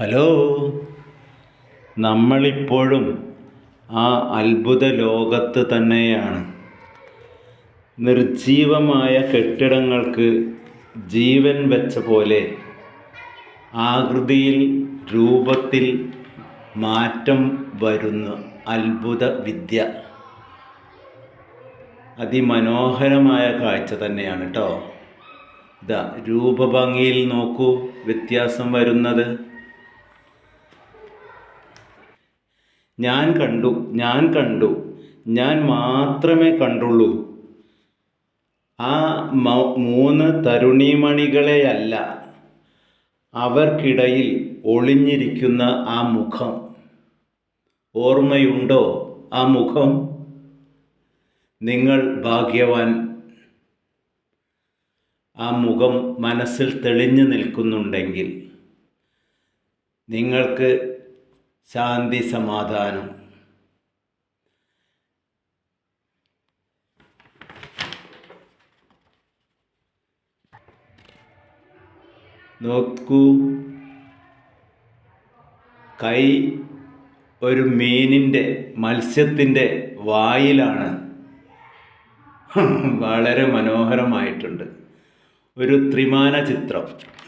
Hello. നമ്മളിപ്പോഴും ആ അത്ഭുത ലോകത്ത് തന്നെയാണ്. നിർജീവമായ കെട്ടിടങ്ങൾക്ക് ജീവൻ വെച്ച പോലെ ആകൃതിയിൽ രൂപത്തിൽ മാറ്റം വരുന്ന അത്ഭുത വിദ്യ. അതിമനോഹരമായ കാഴ്ച തന്നെയാണ് കേട്ടോ ഇതാ രൂപഭംഗിയിൽ നോക്കൂ വ്യത്യാസം വരുന്നത്. ഞാൻ കണ്ടു ഞാൻ കണ്ടു ഞാൻ മാത്രമേ കണ്ടുള്ളൂ. ആ മൂന്ന് തരുണിമണികളെയല്ല അവർക്കിടയിൽ ഒളിഞ്ഞിരിക്കുന്ന ആ മുഖം. ഓർമ്മയുണ്ടോ ആ മുഖം? നിങ്ങൾ ഭാഗ്യവാൻ. ആ മുഖം മനസ്സിൽ തെളിഞ്ഞു നിൽക്കുന്നുണ്ടെങ്കിൽ നിങ്ങൾക്ക് ശാന്തി സമാധാനം. നോക്കൂ. കൈ ഒരു മീനിന്റെ മത്സ്യത്തിന്റെ വായിലാണ്. വളരെ മനോഹരമായിട്ടുണ്ട്. ഒരു ത്രിമാന ചിത്രം.